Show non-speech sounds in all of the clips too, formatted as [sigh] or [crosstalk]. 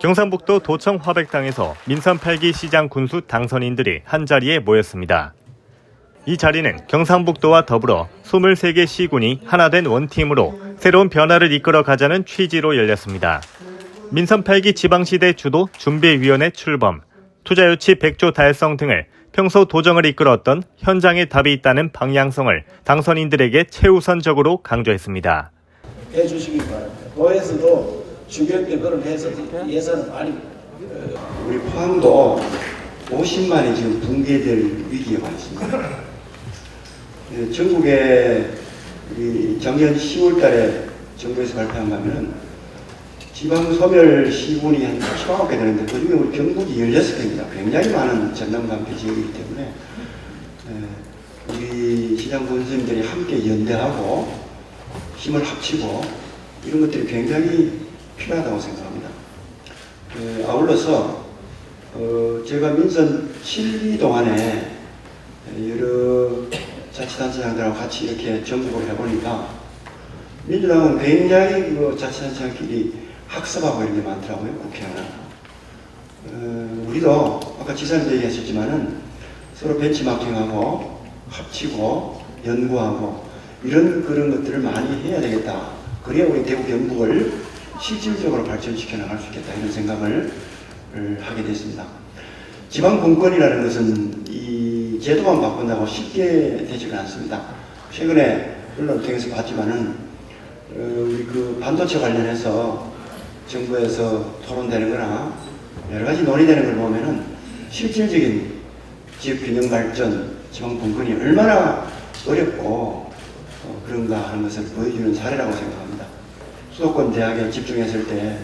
경상북도 도청 화백당에서 민선 8기 시장 군수 당선인들이 한자리에 모였습니다. 이 자리는 경상북도와 더불어 23개 시군이 하나된 원팀으로 새로운 변화를 이끌어 가자는 취지로 열렸습니다. 민선 8기 지방시대 주도 준비위원회 출범, 투자 유치 100조 달성 등을 평소 도정을 이끌었던 현장에 답이 있다는 방향성을 당선인들에게 최우선적으로 강조했습니다. 해주시기 바랍니다. 도에서도 주변 때 그런 해서 예산을 많이 우리 포항도 50만이 지금 붕괴될 위기에 와 있습니다. [laughs] 예, 전국에 작년 10월 달에 정부에서 발표한 바면은 지방 소멸 시군이 한 19개 되는데 그 중에 우리 경북이 16개입니다. 굉장히 많은 전남관계 지역이기 때문에 예, 우리 시장 본선들이 함께 연대하고 힘을 합치고 이런 것들이 굉장히 필요하다고 생각합니다. 예, 아울러서 어, 제가 민선 7기 동안에 여러 자치단체장들하고 같이 이렇게 전국을 해보니까 민주당은 굉장히 그 자치단체장끼리 학습하고 이런 게 많더라고요 국회의원은 어, 우리도 아까 지사님도 얘기하셨지만은 서로 벤치마킹하고 합치고 연구하고 이런 그런 것들을 많이 해야 되겠다 그래야 우리 대구 경북을 실질적으로 발전시켜 나갈 수 있겠다 이런 생각을 을 하게 됐습니다. 지방 분권이라는 것은 이 제도만 바꾼다고 쉽게 되지는 않습니다. 최근에 언론 통해서 봤지만은 어, 우리 그 반도체 관련해서 정부에서 토론되는 거나 여러 가지 논의되는 걸 보면은 실질적인 지역 균형 발전, 지방 분권이 얼마나 어렵고 어, 그런가 하는 것을 보여주는 사례라고 생각합니다. 수도권 대학에 집중했을 때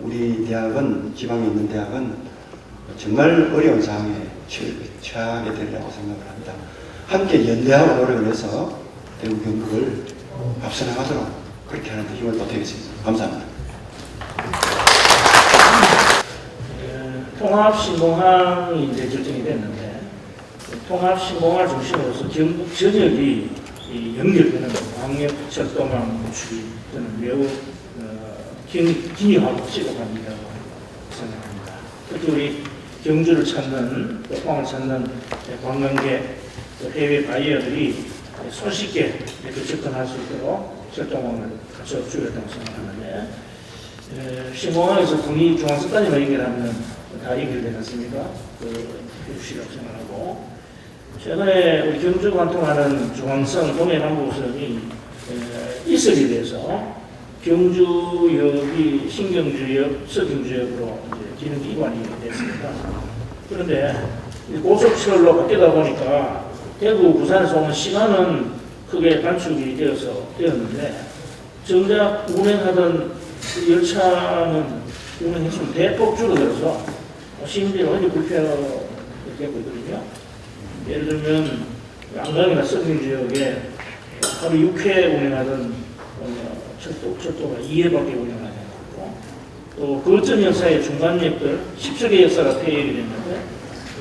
우리 대학은 지방에 있는 대학은 정말 어려운 상황에 처- 처하게 되리라고 생각을 합니다. 함께 연대하고 노력을 해서 대구 경북을 앞서 나가도록 그렇게 하는 데 힘을 보태겠습니다. 감사합니다. 통합신공항이 이제 결정이 됐는데 통합신공항을 중심으로서 경북 전역이 이 연결되는 광역철도망 구축이 저는 매우 어, 기- 기이하고 시급한 일이라고 생각합니다. 특히 우리 경주를 찾는 또 포항을 찾는 관광객 또 해외 바이어들이 손쉽게 이렇게 접근할 수 있도록 철도망을 갖춰 주겠다고 생각하는데 에, 신공항에서 국립중앙선까지만 연결하면 다 연결되지 않습니까? 그 해주시라고 생각하고 최근에 우리 경주 관통하는 중앙선 동해남부선이 에, 이설이 돼서 경주역이 신경주역, 서경주역으로 기능 이관이 됐습니다. 그런데 이 고속철로 바뀌다 보니까 대구, 부산에서 오는 시간은 크게 단축이 되어서 되었는데 정작 운행하던 그 열차는 운행 횟수는 대폭 줄어들어서 시민들이 완전히 불편하게 되고 있거든요. 예를 들면 양강이나 서경 지역에 하루 6회 운행하던 어, 철도, 철도가 2회밖에 운행하지 않고 또 거점 역사의 중간역들 10척의 역사가 폐역이 됐는데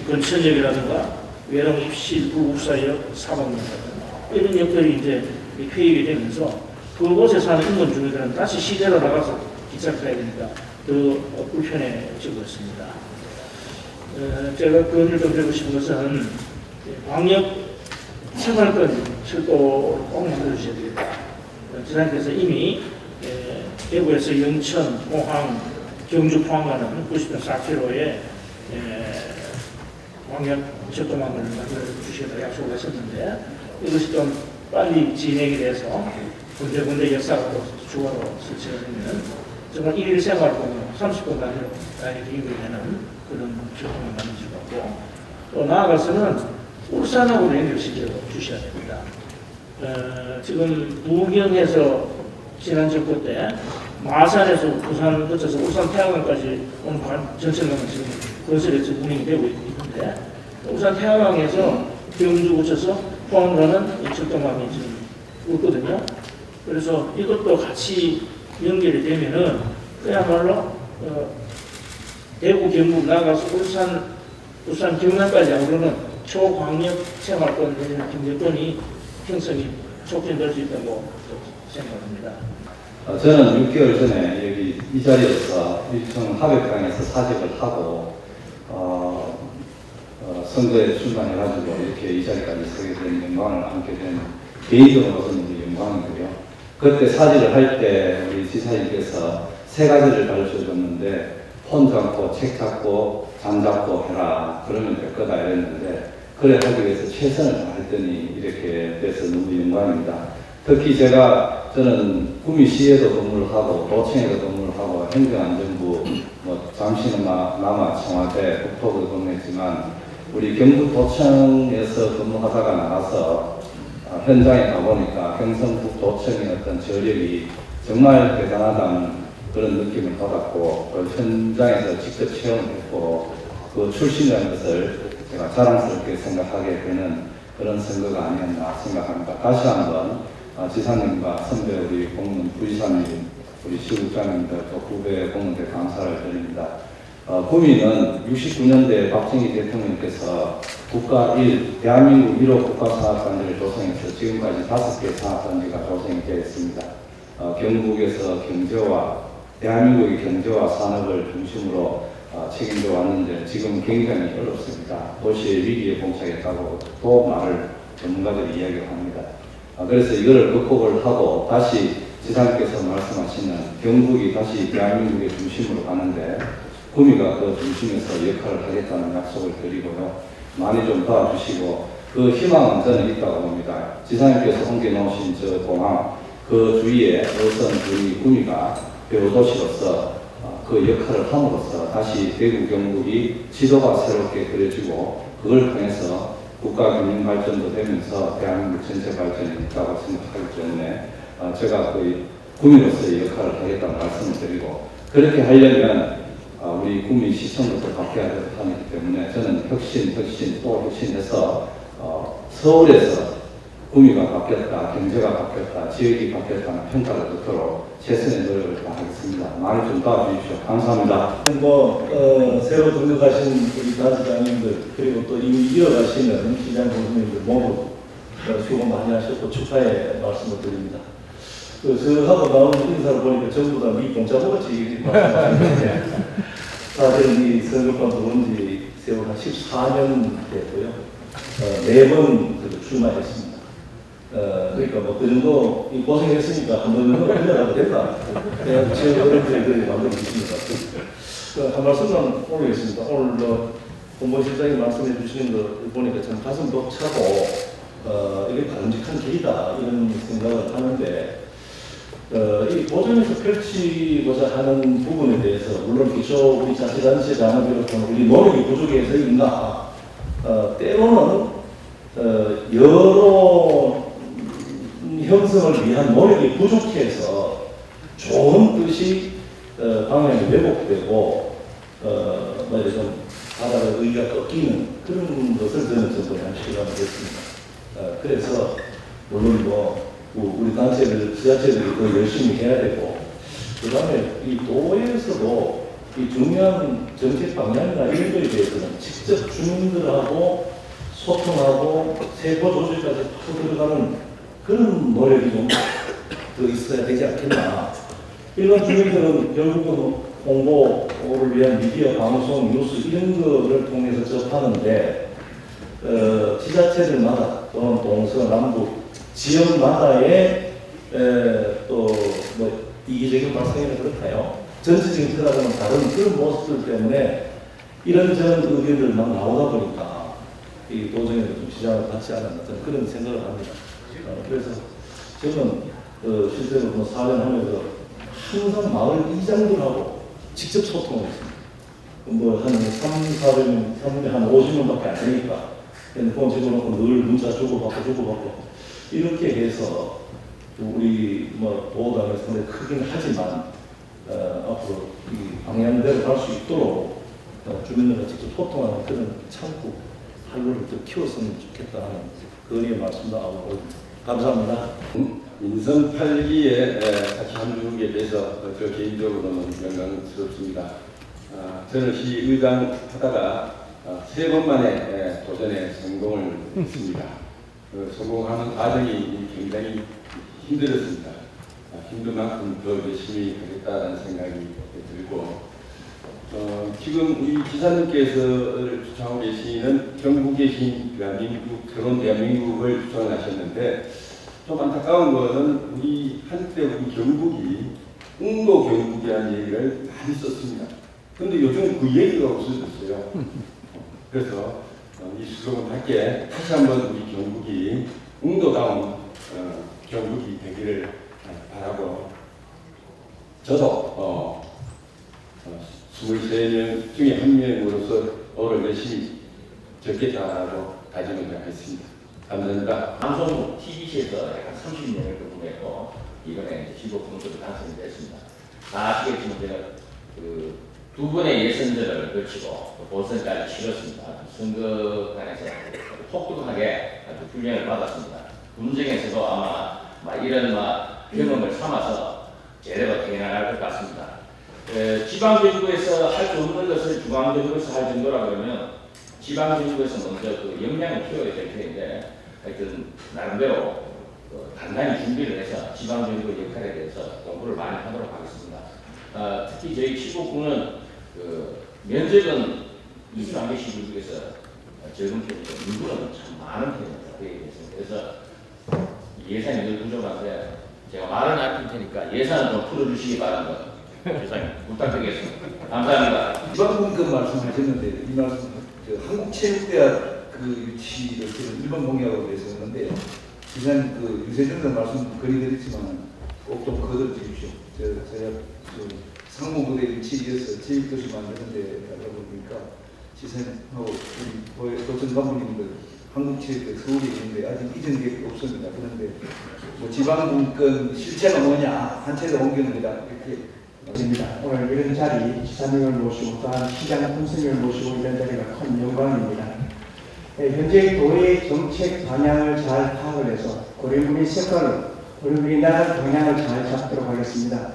근천역이라든가 외랑 입시 부국사역 사방역이라든가 이런 역들이 이제 폐역이 되면서 그곳에 사는 인근 주민들은 다시 시내로 나가서 기차를 타야 되니까 더 불편해지고 있습니다. 어, 제가 건의를 좀 드리고 싶은 것은 광역 생활권 철도를 꼭 만들어주셔야. 어, 지사님께서 이미 에, 대구에서 영천, 포항, 경주, 포항 가는 90분 4km의 광역 철도망을 만들어 주시겠다 약속을 했었는데 이것이 좀 빨리 진행이 돼서 군데군데 역사로 주거로 설치가 되면 정말 일일 생활권으로 30분 단위로 다니게 되는 그런 철도망을 만들 수 있고 또 나아가서는 울산하고 연결시켜 주셔야 됩니다. 어, 지금 부경에서 지난 정부 때 마산에서 부산 거쳐서 울산 태양강까지 오는 관- 전철망은 지금 건설에 지금 운행이 되고 있는데 울산 태양강에서 경주 거쳐서 포항 가는 이 철도망이 지금 있거든요. 그래서 이것도 같이 연결이 되면은 그야말로 어, 대구 경북 나가서 울산 울산 경남까지 아우르는 초광역 생활권 내지는 경제권이 형성이 촉진될 수 있다고 생각합니다. 어, 저는 6개월 전에 여기 이 자리에서 일청 하백강에서 사직을 하고 어, 어, 선거에 출마해가지고 이렇게 이 자리까지 서게 된 영광을 안게 된 개인적으로서는 이제 영광이고요. 그때 사직을 할 때 우리 지사님께서 세 가지를 가르쳐 줬는데 폰 잡고 책 잡고 잠 잡고 해라 그러면 될 거다 이랬는데 그래 하기 위해서 최선을 다했더니 이렇게 돼서 너무 영광입니다. 특히 제가 저는 구미시에도 근무를 하고 도청에도 근무를 하고 행정안전부 뭐 잠시는 마- 남아 청와대 국토부 근무했지만 우리 경북도청에서 근무하다가 나가서 아, 현장에 가보니까 경성북도청의 어떤 저력이 정말 대단하다는 그런 느낌을 받았고 그 현장에서 직접 체험했고 그 출신이라는 것을 제가 자랑스럽게 생각하게 되는 그런 선거가 아니었나 생각합니다. 다시 한번 아, 지사님과 선배 우리 공무원 부지사님, 우리 시국장님들 또 후배 공무원들 감사를 드립니다. 어, 구미는 69년대 박정희 대통령께서 국가 1, 대한민국 1호 국가산업단지를 조성해서 지금까지 다섯 개 산업단지가 조성이 되어 있습니다. 어, 경북에서 경제와 대한민국의 경제와 산업을 중심으로 어, 책임져 왔는데 지금 굉장히 어렵습니다. 도시의 위기에 봉착했다고 또 말을 전문가들이 이야기를 합니다. 아, 그래서 이거를 극복을 하고 다시 지사님께서 말씀하시는 경북이 다시 대한민국의 중심으로 가는데 구미가 그 중심에서 역할을 하겠다는 약속을 드리고요. 많이 좀 도와주시고 그 희망은 저는 있다고 봅니다. 지사님께서 옮겨놓으신 저 공항 그 주위에 어선 주위 구미가 배우도시로서 어, 그 역할을 함으로써 다시 대구 경북이 지도가 새롭게 그려지고 그걸 통해서 국가 균형 발전도 되면서 대한민국 전체 발전이 있다고 생각하기 때문에 어, 제가 그 구민으로서의 역할을 하겠다는 말씀을 드리고 그렇게 하려면 어, 우리 국민 시청부터 바뀌어야 하기 때문에 저는 혁신, 혁신, 또 혁신해서 어, 서울에서 구미가 바뀌었다, 경제가 바뀌었다, 지역이 바뀌었다는 평가를 듣도록 최선의 노력을 다하겠습니다. 많이 좀 도와주십시오. 감사합니다. 뭐 어, 새로 등록하신 우리 다지장님들 그리고 또 이미 이어가시는 시장 교수님들 모두 어, 수고 많이 하셨고 축하의 말씀을 드립니다. 그 저하고 나오는 인사를 보니까 전부 다 미 공짜같이 말씀하시는데 [laughs] 다들 이 선거판 들어온 지 세월 한 14년 됐고요. 어, 네번 출마했습니다. 어, 그러니까 뭐 그 정도 이 고생했으니까 한번 정도 들어가도 된다. 그냥 지금 어른들이 만들고 있습니다. 그, 한 말씀만 올리겠습니다. 오늘 뭐 본부실장이 말씀해 주시는 거 보니까 참 가슴 벅차고 어, 이게 바람직한 길이다 이런 생각을 하는데 어, 이 보전에서 펼치고자 하는 부분에 대해서 물론 기초 우리 자치단체 장을 비롯한 우리 노력이 부족해서인가 어, 때로는 어, 여러 음, 형성을 위한 노력이 부족해서 좋은 뜻이 어, 방향이 왜곡되고 어, 뭐이좀 바다의 의의가 꺾이는 그런 것을 저는 전번에 한 시간을 했습니다. 어, 그래서 물론 뭐 우- 우리 단체들, 지자체들이 더 열심히 해야 되고 그 다음에 이 도에서도 이 중요한 정책 방향이나 이런 거에 대해서는 직접 주민들하고 소통하고 세포 조직까지 팍 들어가는 그런 노력이 좀 더 있어야 되지 않겠나. 일반 주민들은 결국은 홍보를 위한 미디어, 방송, 뉴스 이런 거를 통해서 접하는데 어, 지자체들마다 또는 동서, 남북, 지역마다의 또뭐 이기적인 발상이나 그렇다요. 전체적인 틀하고는 다른 그런 모습들 때문에 이런저런 의견들 막 나오다 보니까 이 도정에 좀 지장을 받지 않았나 그런 생각을 합니다. 어, 그래서 저는 어, 실제로 뭐 사연하면서 항상 마을 이장들하고 직접 소통을 했습니다. 뭐한 3, 400명, 3분에 한 50명밖에 안 되니까 핸드폰 집어넣고 늘 문자 주고받고 주고받고 이렇게 해서 우리 뭐 보호당을 상당히 크긴 하지만 어, 앞으로 이 방향대로 갈 수 있도록 어, 주민들과 직접 소통하는 그런 창구 활로를 더 키웠으면 좋겠다 하는 건의의 말씀도 하고 감사합니다. 인선 8기에 같이 함주하게 돼서 저 개인적으로는 영광스럽습니다. 아, 저는 시의장 하다가 아, 세 번 만에 예, 도전에 성공을 했습니다. 그 성공하는 과정이 굉장히 힘들었습니다. 힘든 만큼 더 열심히 하겠다는 생각이 들고 어, 지금 우리 지사님께서 주장하고 계시는 경북에 계신 대한민국 새로운 대한민국을 주장하셨는데 좀 안타까운 것은 우리 한때 우리 경북이 웅도 경북이라는 얘기를 많이 썼습니다. 그런데 요즘 그 얘기가 없어졌어요. 그래서 어, 이 수록은 함께 다시 한번 우리 경북이 웅도다운 어, 경북이 되기를 어, 바라고 저도 어, 어, 23명 중에 한 명으로서 오늘 열심히 적겠다라고 다짐을 하겠습니다. 감사합니다. 방송 TV시에서 약간 30년을 근무했고 이번에 15분으로 당선이 됐습니다. 다 아시겠지만 제가 그 두 번의 예선전을 거치고 또 본선까지 치렀습니다. 선거관에서 혹독하게 아주 훈련을 받았습니다. 군정에서도 아마 막 이런 막 경험을 삼아서 제대로 행해나갈 것 같습니다. 에, 지방정부에서 할 수 없는 것을 중앙정부에서 할 정도라 그러면 지방정부에서 먼저 그 역량을 키워야 될 텐데 하여튼 나름대로 어, 단단히 준비를 해서 지방정부 역할에 대해서 공부를 많이 하도록 하겠습니다. 아, 특히 저희 15구는 그 면적은 21개 시구 중에서 적은 편이고 인구는 참 많은 편입니다. 그래서 예산이 늘 부족한데 제가 말은 아낄 테니까 예산을 좀 풀어주시기 바랍니다. 세상에 부탁드리겠습니다. 감사합니다. 지방분권 말씀하셨는데 이 말씀 그 한국체육대학 그 유치를 지금 일본 공약으로 했는데 지난 그 유세준도 말씀 거리드렸지만 꼭 좀 거들어 주십시오. 저 제가 그 상무부대 유치에서 체육도시 만드는데 알아보니까 지사님하고 우리 도전 간부님들 한국체육대 서울에 있는데 아직 이전 계획이 없습니다. 그런데 뭐 지방분권 실체가 뭐냐 한 채로 옮기는 거다 이렇게 입니다. 오늘 이런 자리 지사님을 모시고 또한 시장 군수님을 모시고 이런 자리가 큰 영광입니다. 예, 현재 도의 정책 방향을 잘 파악을 해서 고려문의 색깔을 나갈 방향을 잘 잡도록 하겠습니다.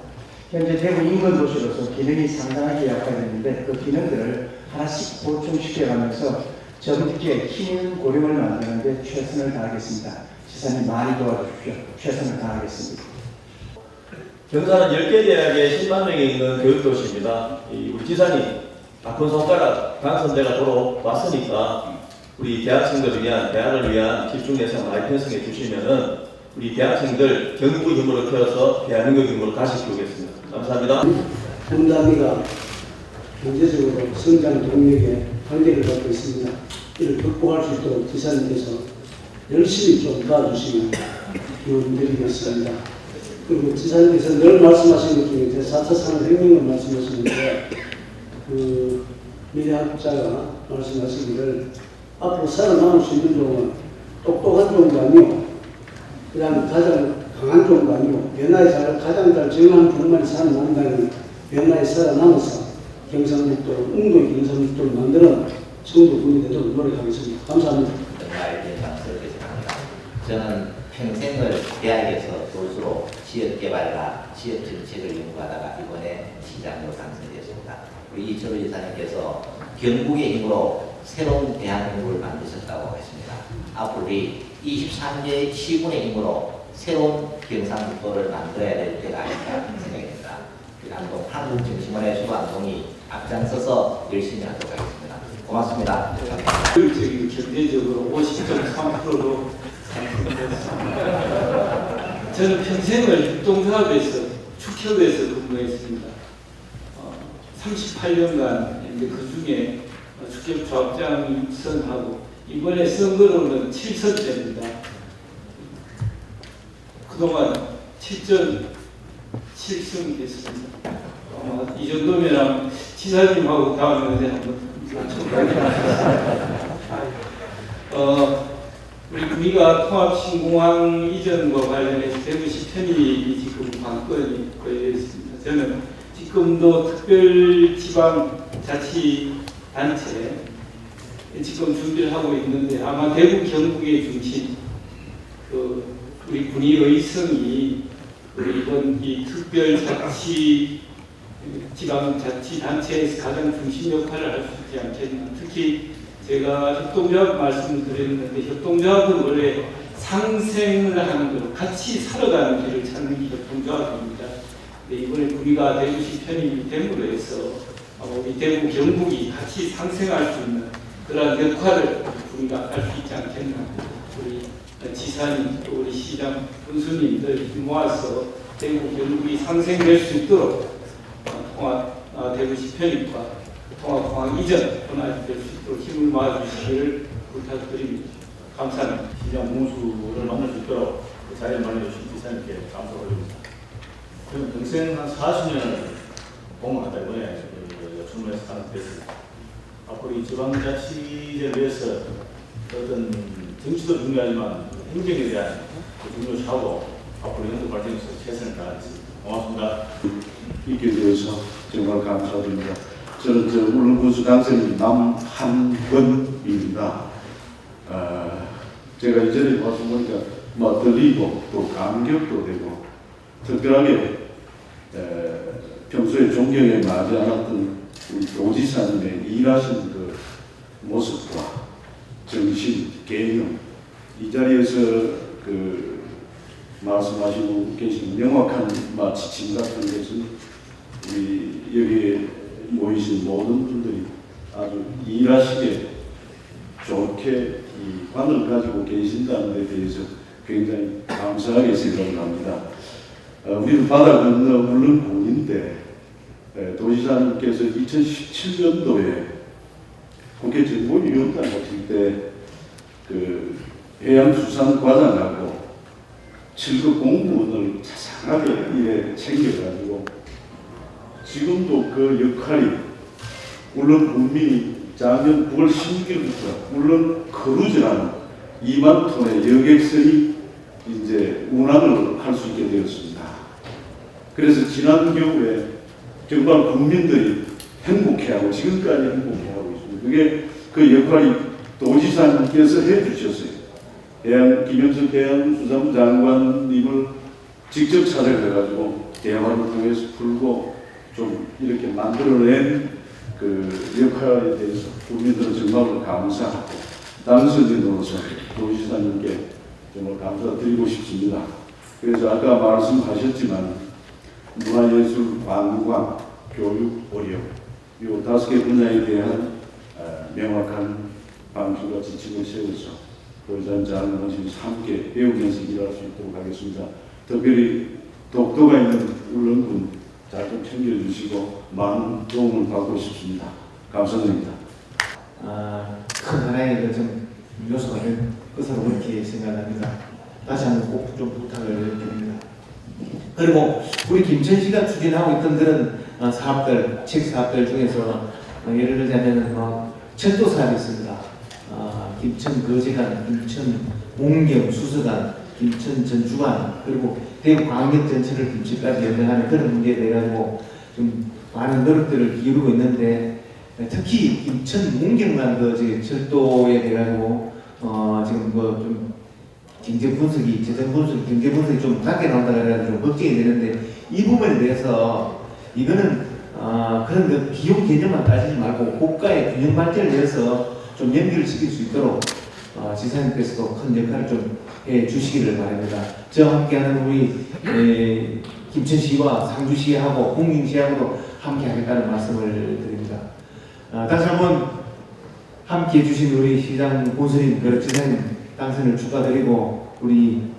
현재 대구 인근 도시로서 기능이 상당하게 약화되는데 그 기능들을 하나씩 보충시켜가면서 젊게 힘있는 고령을 만드는 데 최선을 다하겠습니다. 지사님 많이 도와주십시오. 최선을 다하겠습니다. 경사는 10개 대학에 10만 명이 있는 교육도시입니다. 이 우리 지사님 나쁜 손가락 당선대가 돌아왔으니까 우리 대학생들을 위한 대학을 위한 집중 예산 많이 편성해 주시면은 우리 대학생들 경부 힘으로 키워서 대한민국 힘으로 다시 키우겠습니다. 감사합니다. 분단위가 경제적으로 성장 동력에 관계를 갖고 있습니다. 이를 극복할 수 있도록 지사님께서 열심히 좀 도와주시면 기원드리겠습니다. 그리고 지사님께서 늘 말씀하시는 것 중에 제4차 산업혁명을 말씀하시는데 그 미래학자가 말씀하시기를 앞으로 살아남을 수 있는 종은 똑똑한 종도 아니고 그다음 가장 강한 종도 아니고 변화에 잘 가장 잘 적응한 종만이 살아남는다는 변화에 살아남아서 경상북도 웅도 경상북도를 만드는 정도 군이 되도록 노력하겠습니다. 감사합니다. 정말 생각합니다. 저는 평생을 대학에서 교수로 지역 개발과 지역 정책을 연구하다가 이번에 시장으로 당선되었습니다. 우리 이철우 지사님께서 경북의 힘으로 새로운 대한민국을 만드셨다고 했습니다. 앞으로 우리 23개 시군의 힘으로 새로운 경상북도를 만들어야 될 때가 아닌가 생각이 듭니다. 그 한동 한국정신원의 수반동이 앞장서서 열심히 하도록 하겠습니다. 고맙습니다. 효율적이고 경제적으로 50.3%로 상승됐습니다. 저는 평생을 육동사업에서 축협에서 근무했습니다. 어, 38년간 이제 그 중에 축협 조합장 선하고 이번에 선거로는 7선째입니다. 그동안 7전 7승이 됐습니다. 아마 이 정도면 지사님하고 다음에 한번 맞춰보겠습니다. [laughs] 어, 우리 구미가 통합 신공항 이전과 관련해서 대구시 편입이 지금 관건이 있습니다. 저는 지금도 특별지방자치단체 지금 준비를 하고 있는데 아마 대구 경북의 중심 그 우리 군의 의 성이 우리 이번 이 특별자치 지방자치단체에서 가장 중심 역할을 할 수 있지 않겠나. 특히 제가 협동조합 말씀드렸는데 협동조합은 원래 상생을 하는 거로 같이 살아가는 길을 찾는 게 협동조합. 조합입니다. 네, 이번에 우리가 대구시 편입이 됨으로 해서 어, 우리 대구 경북이 같이 상생할 수 있는 그러한 역할을 우리가 할 수 있지 않겠나. 우리 지사님 또 우리 시장 군수님들 모아서 대구 경북이 상생될 수 있도록 어, 통합 어, 대구시 편입과 통합 이전 변화될 수 있도록 힘을 모아주시기를 부탁드립니다. 감사합니다. 시장 공수를 만날 수 있도록 그 자리를 마련해 주신 지사님께 감사드립니다. 저는 평생 한 40년을 공무하다 이번에 그 출마해서 당선됐습니다. 앞으로 이 지방자치제를 위해서 어떤 정치도 중요하지만 행정에 대한 그 중요시하고 앞으로 연구 발전에서 최선을 다하겠습니다. 고맙습니다. 있게 되어서 정말 감사드립니다. 저는 저 울릉군수 당선인 남한건입니다. 어, 제가 이전에 와서 보니까 뭐 들리고 또 감격도 되고 특별하게 에, 평소에 존경에 맞지 않았던 우리 도지사님의 일하시는 그 모습과 정신, 개념 이 자리에서 그 말씀하시고 계신 명확한 마 지침 같은 것은 우리 여기에 모이신 모든 분들이 아주 일하시게 좋게 이 관을 가지고 계신다는 데 대해서 굉장히 감사하게 생각을 합니다. 어, 우리는 바다 건너 울릉군인데 에, 도지사님께서 2017년도에 국회 정보위원장 오실 때그 해양수산과장하고 7급 공무원을 자상하게 챙겨가지고 지금도 그 역할이 물론 국민이 작년 9월 16일부터 물론 크루즈라는 2만 톤의 여객선이 이제 운항을 할 수 있게 되었습니다. 그래서 지난 겨울에 정말 국민들이 행복해하고 지금까지 행복해하고 있습니다. 그게 그 역할이 도지사님께서 해주셨어요. 해양 김영석 해양수산부 장관님을 직접 찾아가가지고 대화를 통해서 풀고 좀 이렇게 만들어낸 그 역할에 대해서 국민들은 정말로 감사하고 당선인으로서 도지사님께 정말 감사드리고 싶습니다. 그래서 아까 말씀하셨지만 문화예술, 관광, 교육, 의료 이 다섯 개 분야에 대한 어, 명확한 방식과 지침을 세워서 도지사님 잘하시면서 함께 배우면서 일할 수 있도록 하겠습니다. 특별히 독도가 있는 울릉군 잘좀 챙겨주시고 많은 도움을 받고 싶습니다. 감사드립니다. 아, 큰 하나의 그좀 요소가 될 것으로 그렇게 생각합니다. 다시 한번 꼭 좀 부탁을 드립니다. 그리고 우리 김천 씨가 추진하고 있던 그런 어, 사업들, 책 사업들 중에서 어, 예를 들자면 어, 철도 사업이 있습니다. 어, 김천 거제간, 김천 옹경 수서간, 김천 전주간 그리고 대구 광역 전체를 김치까지 연장하는 그런 문제에 대해 가지고 좀 많은 노력들을 기울이고 있는데 특히 김천 문경간 그 철도에 대해 가지고 어 지금 뭐좀 경제 분석이 재정 분석 경제 분석이 좀 낮게 나온다 그래가지고 좀 걱정이 되는데 이 부분에 대해서 이거는 어 그런 그 비용 개념만 따지지 말고 고가의 균형 발전을 위해서 좀 연결을 시킬 수 있도록 어, 지사님께서도 큰 역할을 좀 해 주시기를 바랍니다. 저와 함께하는 우리 에, 김천 시와 상주 시하고 공인시하고도 함께 하겠다는 말씀을 드립니다. 아, 다시 한번 함께 해주신 우리 시장 고수님, 지사님 당선을 축하드리고 우리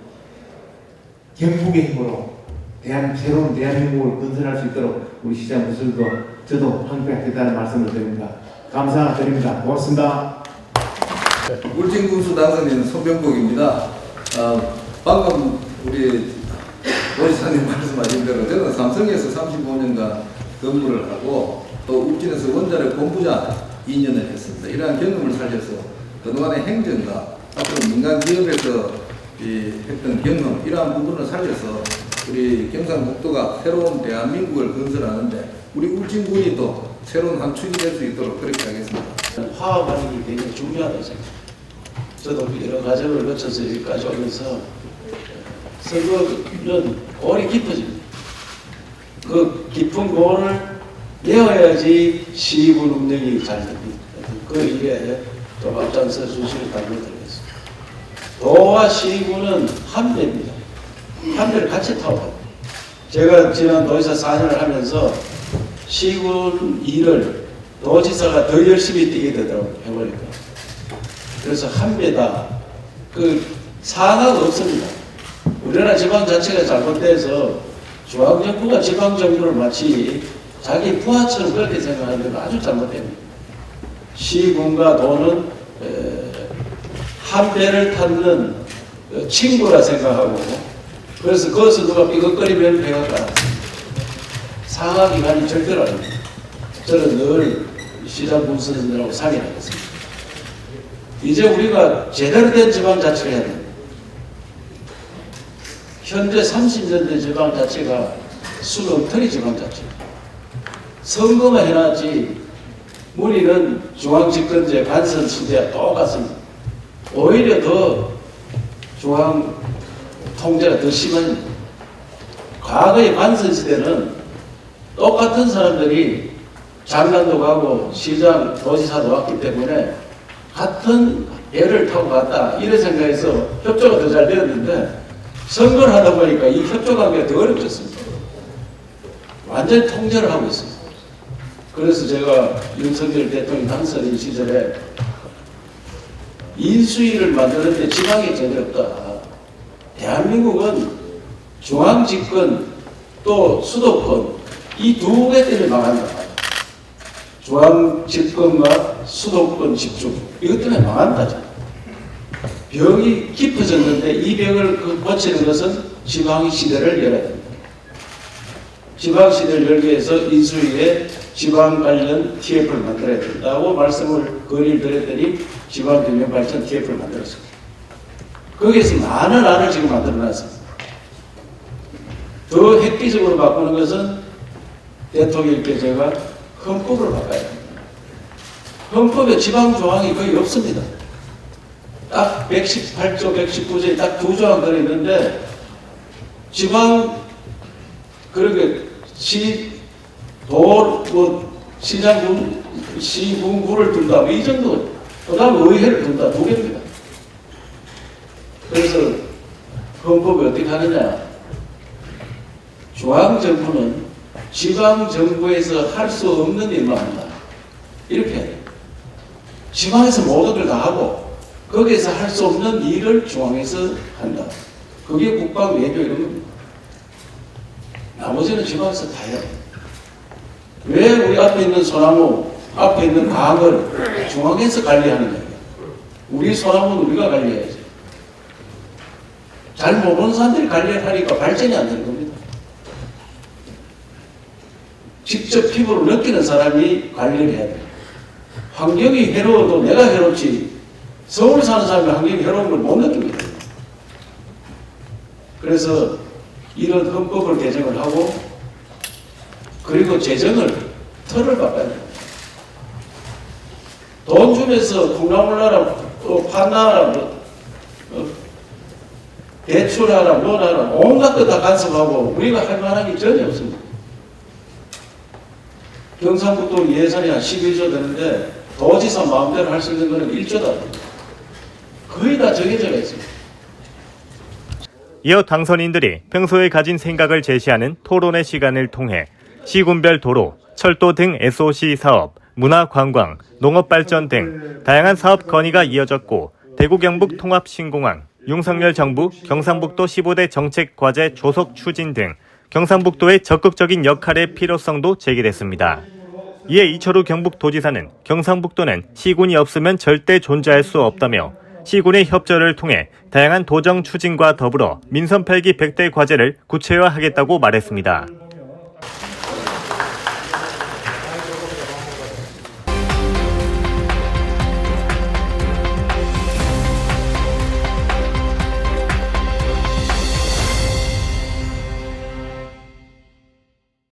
경북의 힘으로 대한 새로운 대한민국을 건설할 수 있도록 우리 시장 고수들도 저도 함께 하겠다는 말씀을 드립니다. 감사드립니다. 고맙습니다. 울진군수 당선인 손병복입니다. 어, 방금 우리 노지사님 말씀하신 대로 저는 삼성에서 35년간 근무를 하고 또 울진에서 원자력 본부장 2년을 했습니다. 이러한 경험을 살려서 그동안의 행정과 앞으로 민간 기업에서 이 했던 경험 이러한 부분을 살려서 우리 경상북도가 새로운 대한민국을 건설하는데 우리 울진군이 또 새로운 한 축이 될 수 있도록 그렇게 하겠습니다. 화합하는 게 굉장히 중요하다고 생각합니다. 저도 여러 과정을 거쳐서 여기까지 오면서 선거는 골이 깊어집니다. 그 깊은 골을 내어야지 시군 운영이 잘 됩니다. 그 일에 좀 앞장서 주시길 당부드리겠습니다. 도와 시군은 한 배입니다. 한 배를 같이 타고. 제가 지난 도지사 4년을 하면서 시군 일을 도지사가 더 열심히 뛰게 되더라고요. 해보니까. 그래서 한 배다. 그 상하가 없습니다. 우리나라 지방 자체가 잘못돼서 중앙정부가 지방정부를 마치 자기 부하처럼 그렇게 생각하는 건 아주 잘못됩니다. 시군과 도는 에, 한 배를 탔는 어, 친구라 생각하고 그래서 거기서 누가 삐걱거리면 배가 가라. 상하기관이 절대로 아닙니다. 저는 늘 시장 분선생들하고 상의하겠습니다. 이제 우리가 제대로 된 지방자치를 해야 됩니다. 현재 30년 된 지방자치가 수렁터리 지방자치. 선거만 해놨지 우리는 중앙집권제 간선 수제와 똑같습니다. 오히려 더 중앙 통제가 더 심한 과거의 관선 시대는 똑같은 사람들이 장관도 가고 시장, 도지사도 왔기 때문에 같은 배를 타고 갔다 이런 생각해서 협조가 더 잘 되었는데 선거를 하다 보니까 이 협조 관계가 더 어렵졌습니다. 완전 통제를 하고 있습니다. 그래서 제가 윤석열 대통령 당선인 시절에 인수위를 만드는데 지방이 전혀 없다. 대한민국은 중앙집권 또 수도권 이 두 개 때문에 망한다. 중앙 집권과 수도권 집중 이것 때문에 망한다. 병이 깊어졌는데 이 병을 그 고치는 것은 지방 시대를 열어야 됩니다. 지방 시대를 열기 위해서 인수위에 지방 관련 TF를 만들어야 된다고 말씀을 건의를 드렸더니 지방 경영 발전 TF를 만들었습니다. 거기에서 많은 안을 지금 만들어 놨습니다. 더 획기적으로 바꾸는 것은 대통령께 제가 헌법을 바꿔야 됩니다. 헌법에 지방 조항이 거의 없습니다. 딱 118조, 119조에 딱 두 조항 들어 있는데 지방 그렇게 시, 도, 뭐, 시장군, 시군구를 둔다, 뭐 이 정도. 그 다음에 의회를 둔다, 두 개입니다. 그래서 헌법이 어떻게 하느냐. 중앙정부는 지방 정부에서 할 수 없는 일만 한다. 이렇게. 지방에서 모든 걸다 하고 거기에서 할 수 없는 일을 중앙에서 한다. 그게 국방 외교 이런 겁니다. 나머지는 지방에서 다 해요. 왜 우리 앞에 있는 소나무, 앞에 있는 강을 중앙에서 관리하는 거예요? 우리 소나무는 우리가 관리해야지. 잘 모르는 사람들이 관리하니까 발전이 안 되는 겁니다. 직접 피부로 느끼는 사람이 관리를 해야 돼요. 환경이 해로워도 내가 해롭지 서울 사는 사람이 환경이 해로운 걸 못 느낍니다. 그래서 이런 헌법을 개정을 하고 그리고 재정을 틀을 바꿔야 됩니다. 돈 주면서 콩나물나라 또 판나라 뭐, 어, 대출하라 뭐하라 온갖 것다 간섭하고 우리가 할 만한 게 전혀 없습니다. 경상북도 예산이 한 11조 되는데 도지사 마음대로 할 수 있는 거는 1조도 안 됩니다. 거의 다 정해져 있습니다. 이어 당선인들이 평소에 가진 생각을 제시하는 토론의 시간을 통해 시군별 도로, 철도 등 SOC 사업, 문화 관광, 농업 발전 등 다양한 사업 건의가 이어졌고 대구 경북 통합 신공항, 윤석열 정부 경상북도 15대 정책 과제 조속 추진 등 경상북도의 적극적인 역할의 필요성도 제기됐습니다. 이에 이철우 경북도지사는 경상북도는 시군이 없으면 절대 존재할 수 없다며 시군의 협조를 통해 다양한 도정 추진과 더불어 민선 8기 100대 과제를 구체화하겠다고 말했습니다.